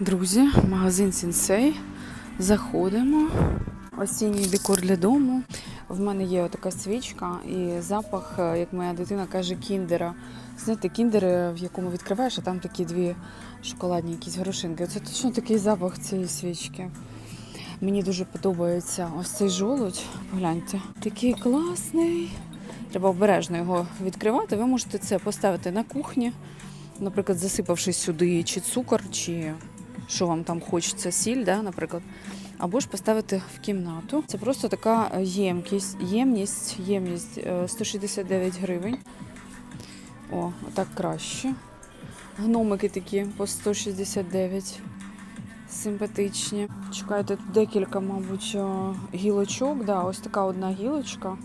Друзі, магазин Сінсей. Заходимо. Осінній декор для дому. В мене є така свічка і запах, е, як моя дитина каже, кіндера. Знаєте, кіндер, е, в якому відкриваєш, а там такі дві шоколадні якісь горошинки. Це точно такий запах цієї свічки. Мені дуже подобається ось цей жолудь. Погляньте. Такий класний. Треба обережно його відкривати. Ви можете це поставити на кухні, наприклад, засипавши сюди чи цукор, чи що вам там хочеться, сіль, да, наприклад. Або ж поставити в кімнату. Це просто така е, ємкість, ємність, ємність е, 169 гривень. О, так краще. Гномики такі по 169. Симпатичні. Чекайте, тут декілька, мабуть, е, гілочок. Да, ось така одна гілочка.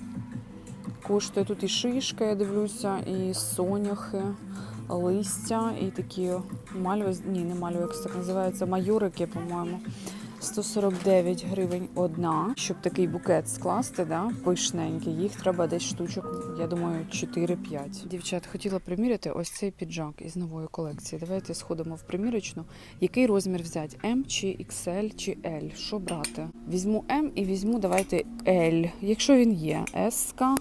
Коштує тут і шишка, я дивлюся, і соняхи, листя, і такі мальви, ні, не мальви, як так називається, майорики, по-моєму. 149 гривень одна. Щоб такий букет скласти, да, пишненький, їх треба десь штучок, я думаю, 4-5. Дівчат, хотіла приміряти ось цей піджак із нової колекції. Давайте сходимо в примірочну. Який розмір взяти? М чи XL чи L? Що брати? Візьму М і візьму, давайте L. Якщо він є, S,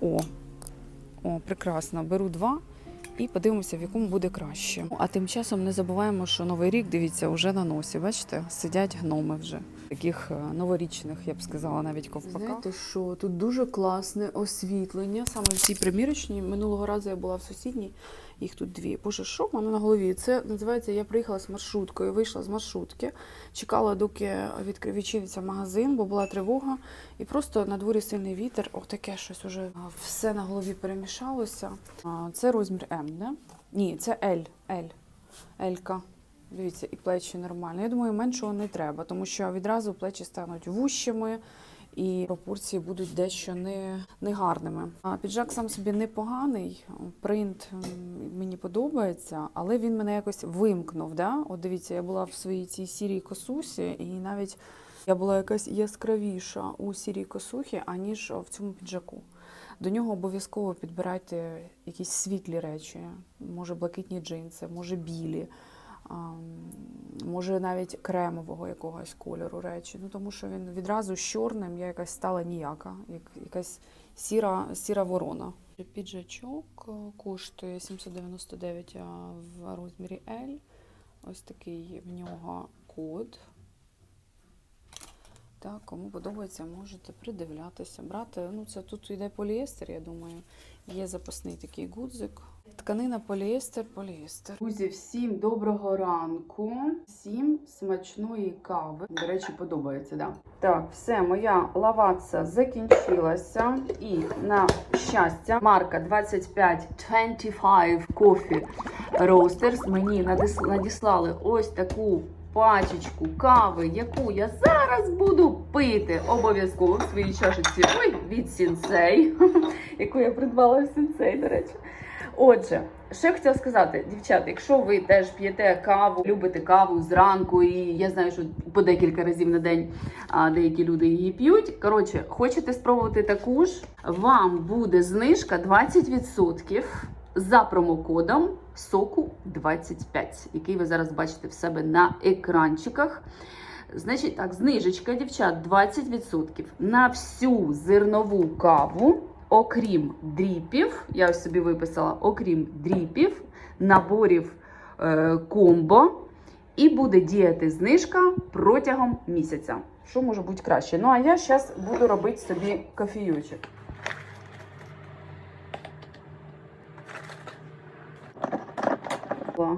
О. О, прекрасно. Беру два і подивимося, в якому буде краще. А тим часом не забуваємо, що новий рік, дивіться, вже на носі. Бачите, сидять гноми вже. Таких е, новорічних, я б сказала, навіть ковпака. Знаєте, що тут дуже класне освітлення. Саме в цій примірочній. Минулого разу я була в сусідній, їх тут дві. Боже, що в мене на голові? Це називається Я приїхала з маршруткою, вийшла з маршрутки, чекала, доки відчиниться магазин, бо була тривога. І просто на дворі сильний вітер. О, таке щось уже все на голові перемішалося. Це розмір М, да? Ні, це L. L. L-ка. Дивіться, і плечі нормально. Я думаю, меншого не треба, тому що відразу плечі стануть вущими і пропорції будуть дещо не, негарними. А піджак сам собі непоганий. Принт мені подобається, але він мене якось вимкнув. Да? От дивіться, я була в своїй цій сірій косусі, і навіть я була якась яскравіша у сірій косухі, аніж в цьому піджаку. До нього обов'язково підбирайте якісь світлі речі, може блакитні джинси, може білі, може навіть кремового якогось кольору речі. Ну тому що він відразу з чорним я якась стала ніяка, як якась сіра, сіра ворона. Піджачок е, коштує 799 в розмірі L. Ось такий в нього код. Так, кому подобається, можете придивлятися. Брати, ну це тут йде поліестер, я думаю. Є запасний такий гудзик. Тканина поліестер, поліестер. Друзі, всім доброго ранку, всім смачної кави. До речі, подобається, да? Так, все, моя лаватса закінчилася. І на щастя, марка 2525 Coffee Roasters мені надіслали ось таку пачечку кави, яку я зараз буду пити обов'язково в своїй чашечці. Ой, від сінсей, яку я придбала в сінсей, до речі. Отже, я хотіла сказати, дівчата, якщо ви теж п'єте каву, любите каву зранку, і я знаю, що по декілька разів на день а, деякі люди її п'ють. Коротше, хочете спробувати таку ж, вам буде знижка 20% за промокодом соку 25, який ви зараз бачите в себе на екранчиках. Значить, так, знижечка, дівчат, 20% на всю зернову каву, окрім дріпів. Я ось собі виписала, окрім дріпів, наборів е, комбо. І буде діяти знижка протягом місяця. Що може бути краще? Ну, а я зараз буду робити собі кофійочок. О,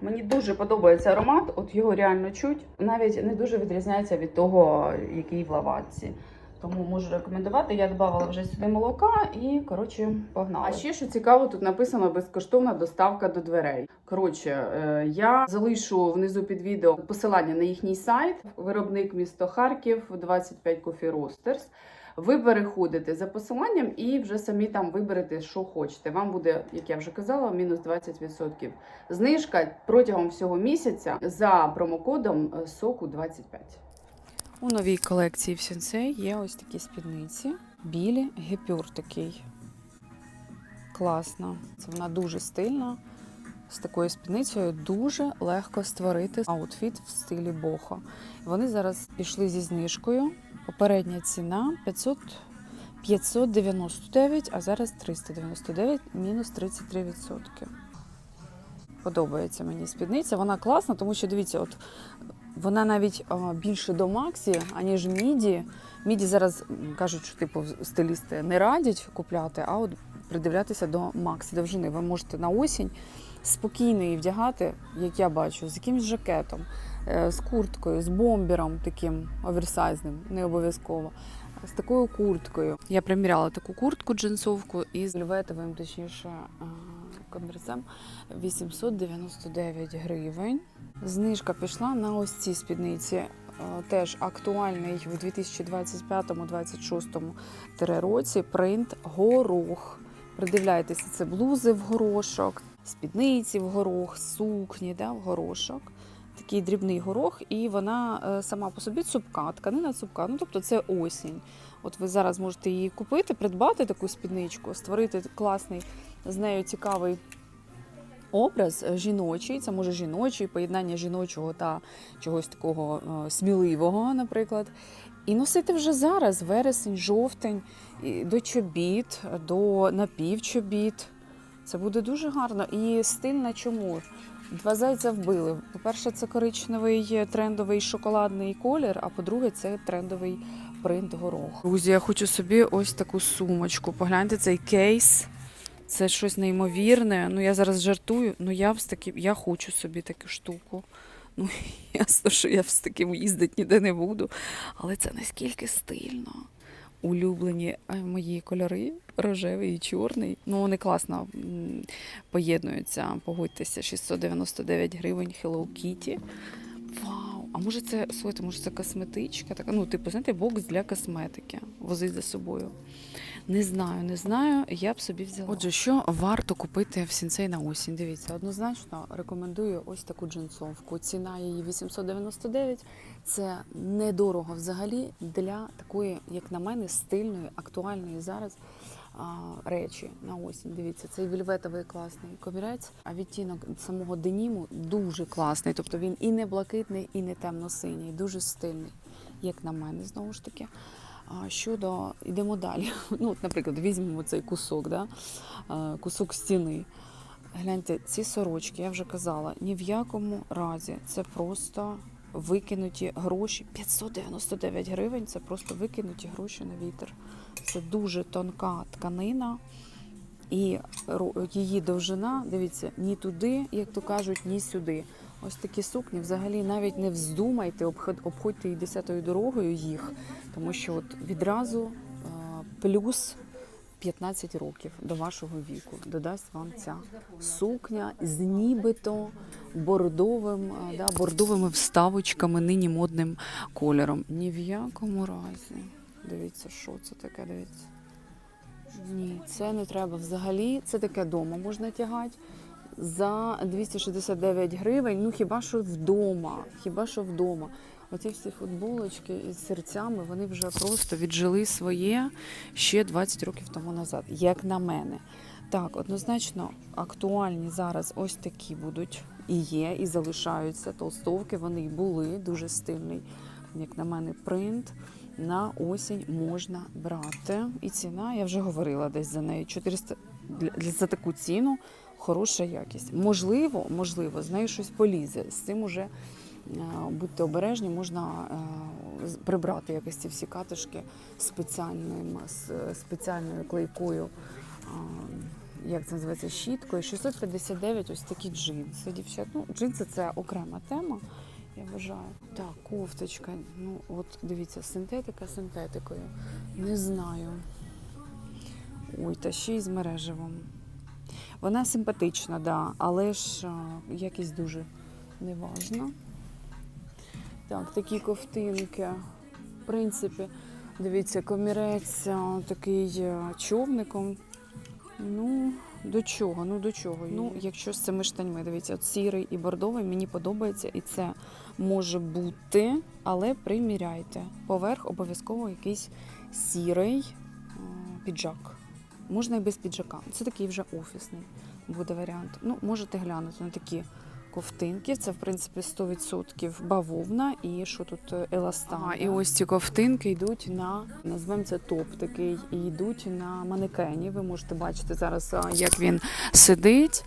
мені дуже подобається аромат, от його реально чуть. Навіть не дуже відрізняється від того, який в лаватці. Тому можу рекомендувати. Я додавала вже сюди молока і коротше погнала. А ще що цікаво, тут написано безкоштовна доставка до дверей. Коротше, е, я залишу внизу під відео посилання на їхній сайт. Виробник місто Харків 25 Coffee Roasters. Ви переходите за посиланням і вже самі там виберете, що хочете. Вам буде, як я вже казала, мінус 20%. Знижка протягом всього місяця за промокодом е, соку 25. У новій колекції в Сенсей є ось такі спідниці. Білі, гіпюр такий. Класно. Це вона дуже стильна. з такою спідницею дуже легко створити аутфіт в стилі бохо. Вони зараз пішли зі знижкою. Попередня ціна 500, 599, а зараз 399, мінус 33%. Подобається мені спідниця. Вона класна, тому що дивіться, от вона навіть більше до Максі, аніж Міді. Міді зараз кажуть, що типу стилісти не радять купляти, а от придивлятися до Максі довжини. Ви можете на осінь спокійно її вдягати, як я бачу, з якимось жакетом, е, з курткою, з бомбером таким оверсайзним, не обов'язково. З такою курткою. Я приміряла таку куртку джинсовку із льветовим, точніше, комірцем 899 гривень. Знижка пішла на ось ці спідниці. Е, Теж актуальний в 2025-2026 році принт горох. Придивляйтеся, це блузи в горошок, спідниці в горох, сукні да, в горошок. Такий дрібний горох, і вона е, сама по собі цупка, тканина цупка. Ну тобто це осінь. От ви зараз можете її купити, придбати таку спідничку, створити класний з нею цікавий образ е, жіночий. Це може жіночий, поєднання жіночого та чогось такого е, сміливого, наприклад. І носити вже зараз, вересень, жовтень, до чобіт, до напівчобіт. Це буде дуже гарно і стильно чому? Два зайця вбили. По-перше, це коричневий е, трендовий шоколадний колір, а по-друге, це трендовий принт горох. Друзі, я хочу собі ось таку сумочку. Погляньте цей кейс. Це щось неймовірне. Ну я зараз жартую, ну я з таким, я хочу собі таку штуку. Ну, ясно, що я з таким їздити ніде не буду. Але це наскільки стильно. Улюблені е, мої кольори, рожевий і чорний. Ну, вони класно поєднуються. Погодьтеся, 699 гривень Hello Kitty. Вау! А може це слухайте, може це косметичка? Така, ну, типу, знаєте, бокс для косметики. Возить за собою. Не знаю, не знаю. Я б собі взяла. Отже, що варто купити в сінцей на осінь? Дивіться, однозначно рекомендую ось таку джинсовку. Ціна її 899. Це недорого взагалі для такої, як на мене, стильної, актуальної зараз речі на осінь. Дивіться, цей вільветовий класний комірець, а відтінок самого деніму дуже класний. Тобто він і не блакитний, і не темно-синій, дуже стильний, як на мене, знову ж таки. Щодо йдемо далі. Ну, от, наприклад, візьмемо цей кусок, да? кусок стіни. Гляньте, ці сорочки, я вже казала, ні в якому разі це просто викинуті гроші. 599 гривень це просто викинуті гроші на вітер. Це дуже тонка тканина. І її довжина, дивіться, ні туди, як то кажуть, ні сюди. Ось такі сукні взагалі навіть не вздумайте, обход- обходьте і десятою дорогою їх, тому що от відразу е, плюс 15 років до вашого віку додасть вам ця сукня з нібито бордовим, е, да, бордовими вставочками, нині модним кольором. Ні в якому разі. Дивіться, що це таке, дивіться. Ні, це не треба взагалі. Це таке вдома можна тягати за 269 гривень. Ну хіба що вдома? Хіба що вдома? Оці всі футболочки із серцями вони вже просто віджили своє ще 20 років тому назад, як на мене. Так, однозначно актуальні зараз ось такі будуть і є, і залишаються толстовки. Вони й були дуже стильний, як на мене, принт. На осінь можна брати. І ціна, я вже говорила десь за неї. 400 для, за таку ціну хороша якість. Можливо, можливо, з нею щось полізе. З цим уже е, будьте обережні, можна е, прибрати якось ці всі катишки спеціальним, спеціальною клейкою. е, Як це називається щіткою? 659 ось такі джинси. Дівчат. Ну, джинси це окрема тема. Я вважаю. Так, кофточка. Ну, от дивіться, синтетика синтетикою. Не знаю. Ой, та ще й з мережевим. Вона симпатична, да, але ж а, якість дуже неважна. Так, такі ковтинки. В принципі, дивіться, комірець такий човником. Ну, до чого? Ну до чого? Ну, якщо з цими штаньми, дивіться, от сірий і бордовий мені подобається, і це може бути, але приміряйте. Поверх обов'язково якийсь сірий піджак. Можна і без піджака. Це такий вже офісний. буде варіант. Ну, можете глянути на такі ковтинки. Це, в принципі, 100% бавовна і що тут е, еластан. Ага, і ось ці ковтинки йдуть на, назвемо це топ такий, і йдуть на манекені. Ви можете бачити зараз, як він сидить.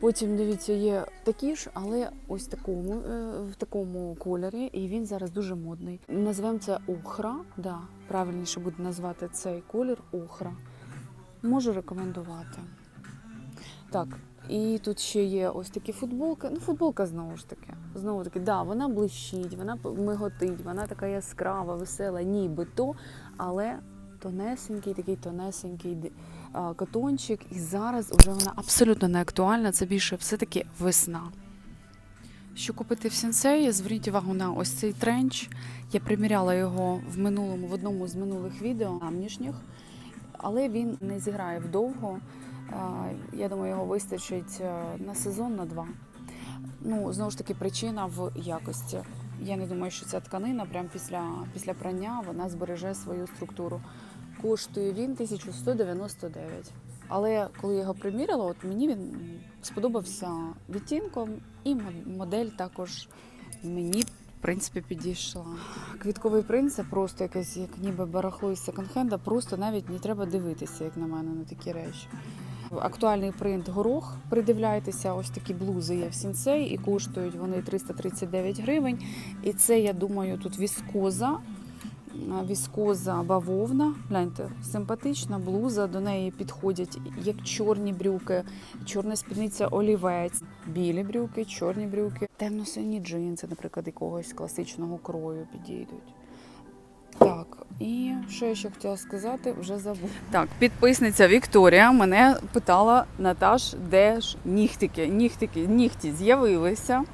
Потім дивіться, є такі ж, але ось такому е, в такому кольорі, і він зараз дуже модний. Назвемо це охра. Да, правильніше буде назвати цей колір охра. Можу рекомендувати. Так, і тут ще є ось такі футболки. Ну, футболка знову ж таки. Знову таки, да, вона блищить, вона миготить, вона така яскрава, весела, нібито, але тонесенький, такий тонесенький катончик. І зараз вже вона абсолютно не актуальна. Це більше все-таки весна. Що купити в сенсеї? Зверніть увагу на ось цей тренч. Я приміряла його в минулому, в одному з минулих відео нинішніх, але він не зіграє вдовго. Я думаю, його вистачить е, на сезон, на два. Ну, знову ж таки, причина в якості. Я не думаю, що ця тканина прямо після, після прання вона збереже свою структуру. Коштує він 1199. Але коли я його приміряла, от мені він сподобався відтінком, і модель також мені в принципі підійшла. Квітковий принц це просто якесь як ніби барахло із секонд-хенда, просто навіть не треба дивитися, як на мене, на такі речі. Актуальний принт горох. Придивляйтеся, ось такі блузи є в сінцей, і коштують вони 339 гривень. І це, я думаю, тут віскоза. Віскоза бавовна. Гляньте, симпатична блуза. До неї підходять як чорні брюки, чорна спідниця олівець, білі брюки, чорні брюки, темно-сині джинси, наприклад, якогось класичного крою підійдуть. Так, і що я ще хотіла сказати, вже забула. Так, підписниця Вікторія мене питала Наташ, де ж нігтики? Нігтики, нігті з'явилися.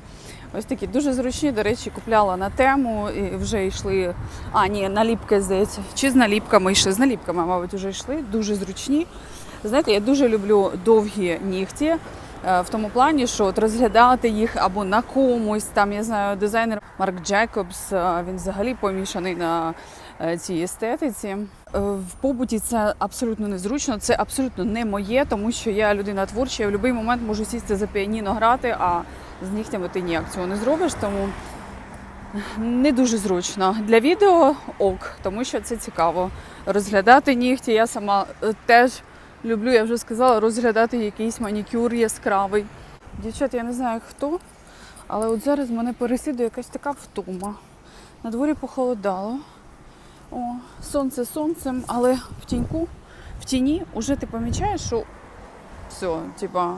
Ось такі дуже зручні, до речі, купляла на тему і вже йшли. А, ні, наліпки, здається. Чи з наліпками йшли? З наліпками, мабуть, вже йшли. Дуже зручні. Знаєте, я дуже люблю довгі нігті. е, В тому плані, що от розглядати їх або на комусь, там я знаю, дизайнер Марк Джекобс, е, він взагалі помішаний на е, цій естетиці. В побуті це абсолютно незручно, це абсолютно не моє, тому що я людина творча, я в будь-який момент можу сісти за піаніно грати, а з нігтями ти ніяк цього не зробиш, тому не дуже зручно. Для відео ок, тому що це цікаво. Розглядати нігті. Я сама е, теж люблю, я вже сказала, розглядати якийсь манікюр яскравий. Дівчат, я не знаю хто, але от зараз мене переслідує якась така втома. На дворі похолодало. О, сонце сонцем, але в тіньку, в тіні вже ти помічаєш, що все, типа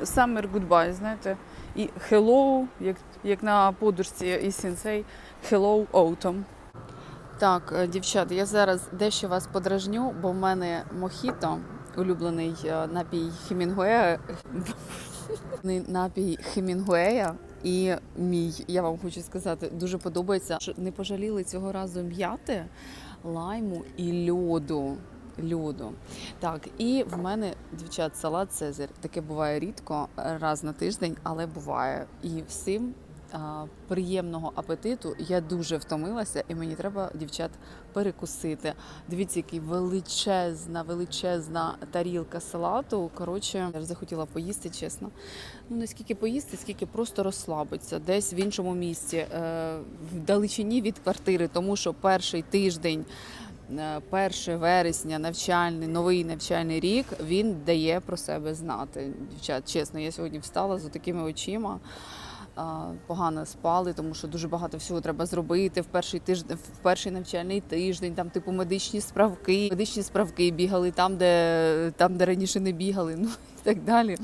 summer goodbye, знаєте. І hello, як, як на подушці і сенсей, hello autumn. Так, е, дівчат, я зараз дещо вас подражню, бо в мене мохіто, улюблений е, напій Хемінгуея, напій Хемінгуея. І мій, я вам хочу сказати, дуже подобається. Не пожаліли цього разу м'яти, лайму і льоду. Льоду. Так, і в мене, дівчат, салат Цезарь. Таке буває рідко, раз на тиждень, але буває. І всім а, приємного апетиту. Я дуже втомилася, і мені треба, дівчат, перекусити. Дивіться, який величезна, величезна тарілка салату. Коротше, я захотіла поїсти, чесно. Ну, не скільки поїсти, скільки просто розслабитися десь в іншому місці, е, в далечині від квартири, тому що перший тиждень. Е, 1 вересня, навчальний, новий навчальний рік, він дає про себе знати. Дівчат, чесно, я сьогодні встала з такими очима. Погано спали, тому що дуже багато всього треба зробити в перший тиждень, в перший навчальний тиждень. Там, типу, медичні справки, медичні справки бігали там, де там, де раніше не бігали, ну і так далі.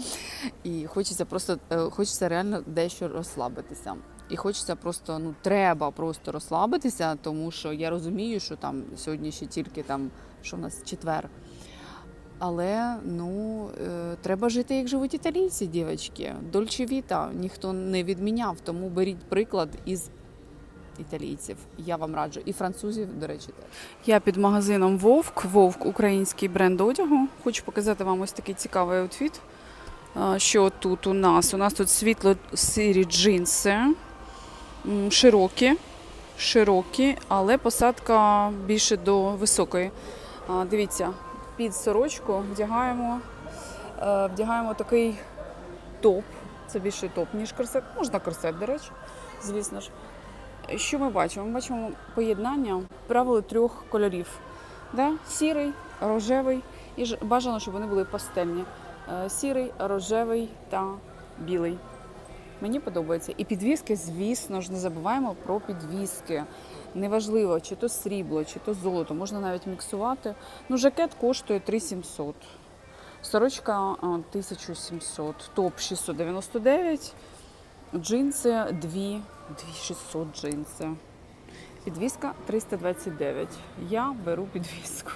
І хочеться просто е, хочеться реально дещо розслабитися. І хочеться просто, ну треба просто розслабитися, тому що я розумію, що там сьогодні ще тільки там, що в нас четвер. Але ну е, треба жити, як живуть італійці, дівчатки. Дольче віта ніхто не відміняв, тому беріть приклад із італійців. Я вам раджу. І французів, до речі, теж. Я під магазином Вовк. Вовк український бренд одягу. Хочу показати вам ось такий цікавий аутфіт. Що тут у нас? У нас тут світло-сирі джинси, широкі, широкі, але посадка більше до високої. Дивіться, під сорочку вдягаємо Е, Вдягаємо такий топ. Це більший топ, ніж корсет. Можна корсет, до речі, звісно ж. Що ми бачимо? Ми бачимо поєднання правил трьох кольорів: да? сірий, рожевий і бажано, щоб вони були пастельні. Е, Сірий, рожевий та білий. Мені подобається. І підвіски, звісно ж, не забуваємо про підвіски. Неважливо, чи то срібло, чи то золото, можна навіть міксувати. Ну, жакет коштує 3700. Сорочка 1700, топ 699, джинси 2, 2600 джинси. Підвіска 329. Я беру підвіску.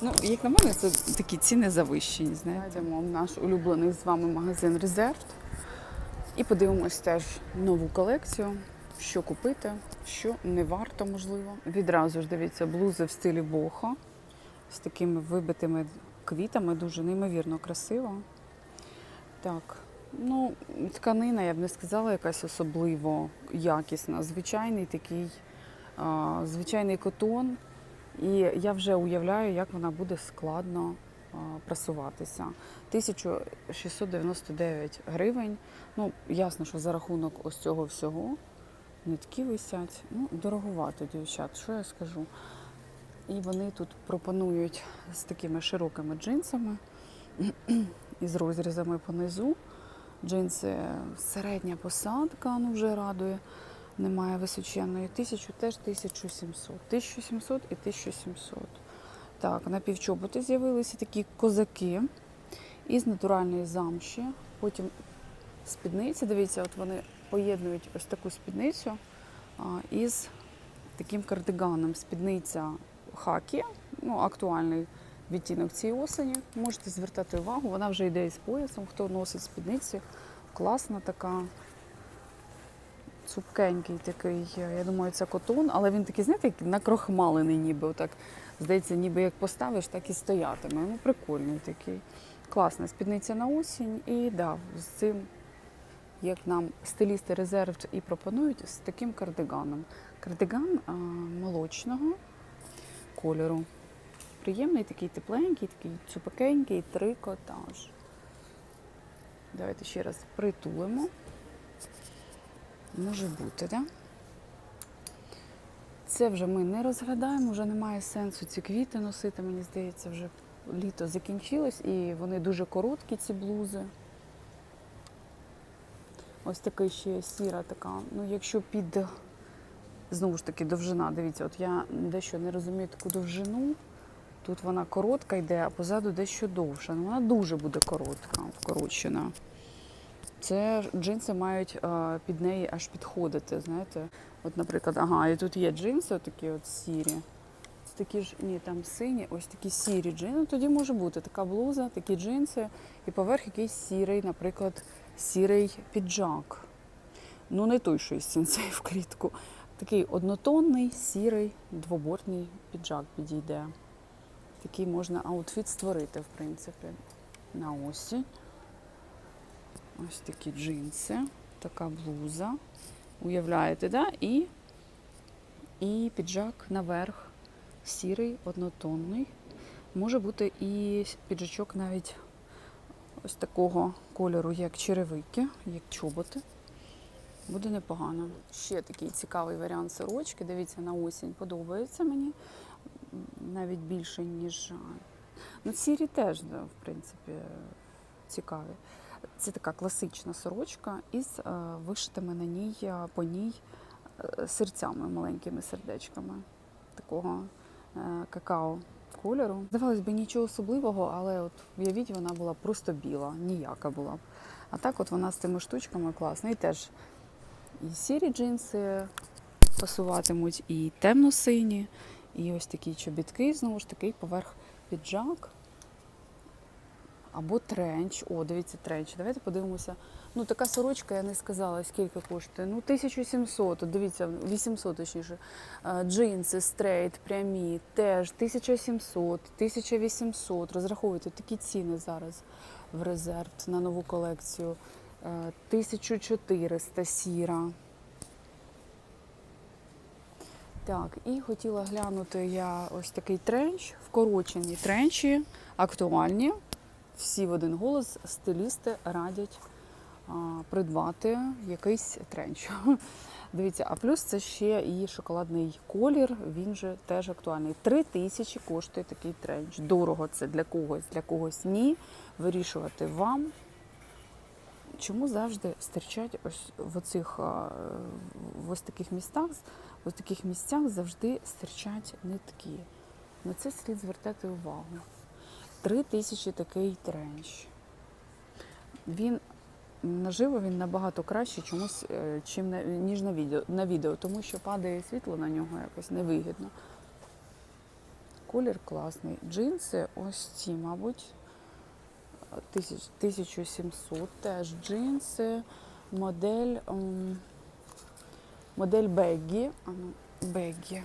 Ну, як на мене, це такі ціни завищені. Знаєте, Йдемо в наш улюблений з вами магазин Резерв. І подивимось теж нову колекцію, що купити, що не варто, можливо. Відразу ж дивіться, блузи в стилі бохо з такими вибитими квітами, дуже неймовірно красиво. Так, ну, тканина, я б не сказала, якась особливо якісна. Звичайний такий, а, звичайний котон. І я вже уявляю, як вона буде складно а, прасуватися. 1699 гривень. Ну, ясно, що за рахунок ось цього всього нитки висять. Ну, дороговато, дівчат, що я скажу. І вони тут пропонують з такими широкими джинсами і з розрізами понизу. Джинси середня посадка, ну вже радує. Немає височенної. Тисячу теж 1700. 1700 і 1700. Так, на півчоботи з'явилися такі козаки із натуральної замші. Потім спідниці. Дивіться, от вони поєднують ось таку спідницю із таким кардиганом. Спідниця хакі, ну, актуальний відтінок цієї осені. Можете звертати увагу, вона вже йде із поясом, хто носить спідниці. Класна така, цупкенький такий, я думаю, це котон, але він такий, знаєте, накрохмалений ніби. Отак, здається, ніби як поставиш, так і стоятиме. Ну, прикольний такий. Класна спідниця на осінь. І да, з цим, як нам стилісти резерв і пропонують, з таким кардиганом. Кардиган а, молочного кольору. Приємний, такий тепленький, такий цупакенький, трикотаж. Давайте ще раз притулимо. Може бути? Да? Це вже ми не розглядаємо, вже немає сенсу ці квіти носити, мені здається, вже літо закінчилось і вони дуже короткі, ці блузи. Ось така ще сіра така. Ну, якщо під знову ж таки довжина, дивіться, от я дещо не розумію таку довжину. Тут вона коротка йде, а позаду дещо довша. Ну, вона дуже буде коротка, вкорочена. Це джинси мають е, під неї аж підходити. Знаєте, от, наприклад, ага, і тут є джинси, такі от сірі. Це такі ж, ні, там сині, ось такі сірі джинси. Ну, тоді може бути така блуза, такі джинси, і поверх якийсь сірий, наприклад, сірий піджак. Ну, не той, що із сінцей в клітку. Такий однотонний, сірий, двобортний піджак підійде. Такий можна аутфіт створити, в принципі, на осінь. Ось такі джинси, така блуза. Уявляєте, да? І, і піджак наверх, сірий, однотонний. Може бути і піджачок навіть ось такого кольору, як черевики, як чоботи. Буде непогано. Ще такий цікавий варіант сорочки. Дивіться, на осінь подобається мені навіть більше, ніж. Ну, сірі теж, в принципі, цікаві. Це така класична сорочка із е, вишитими на ній е, по ній е, серцями, маленькими сердечками такого какао кольору. Здавалось би, нічого особливого, але от уявіть, вона була просто біла, ніяка була б. А так от вона з цими штучками класна. І теж і сірі джинси пасуватимуть, і темно-сині, і ось такі чобітки, знову ж таки, поверх піджак. Або тренч. О, дивіться, тренч. Давайте подивимося. Ну, така сорочка, я не сказала, скільки коштує. Ну, 1700, дивіться, 800 точніше. Е, Джинси, стрейт, прямі, теж 1700, 1800. Розраховуйте такі ціни зараз в резерв на нову колекцію. Е, 1400 сіра. Так, і хотіла глянути я ось такий тренч, вкорочені тренчі, актуальні. Всі в один голос стилісти радять а, придбати якийсь тренч. Дивіться, а плюс це ще і шоколадний колір, він же теж актуальний. Три тисячі коштує такий тренч. Дорого це для когось, для когось ні. Вирішувати вам. Чому завжди стирчать ось в оцих в ось таких містах, в ось таких місцях завжди стирчать нитки. На це слід звертати увагу. Три тисячі такий тренч. Він наживо він набагато краще чомусь, е, чим на, ніж на відео, на відео, тому що падає світло на нього якось невигідно. Колір класний. Джинси ось ці, мабуть, 1700 теж джинси, модель, ем, модель Беггі. Ну, Беггі.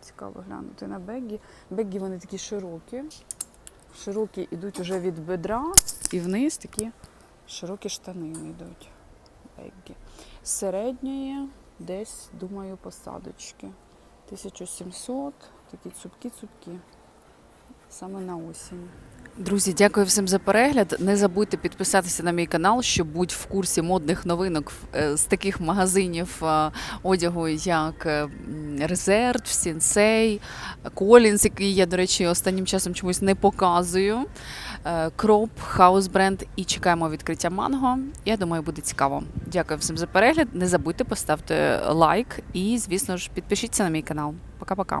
Цікаво глянути на Беггі. Беггі вони такі широкі. Широкі йдуть уже від бедра і вниз такі широкі штанини йдуть. З Середньої десь, думаю, посадочки. 1700, такі цупкі-цупкі. Саме на осінь. Друзі, дякую всім за перегляд. Не забудьте підписатися на мій канал, щоб бути в курсі модних новинок е, з таких магазинів е, одягу, як е, Резерв, Сінсей, Колінс, який я, до речі, останнім часом чомусь не показую. Кроп, Хаус бренд і чекаємо відкриття манго. Я думаю, буде цікаво. Дякую всім за перегляд. Не забудьте поставити лайк і, звісно ж, підпишіться на мій канал. Пока-пока.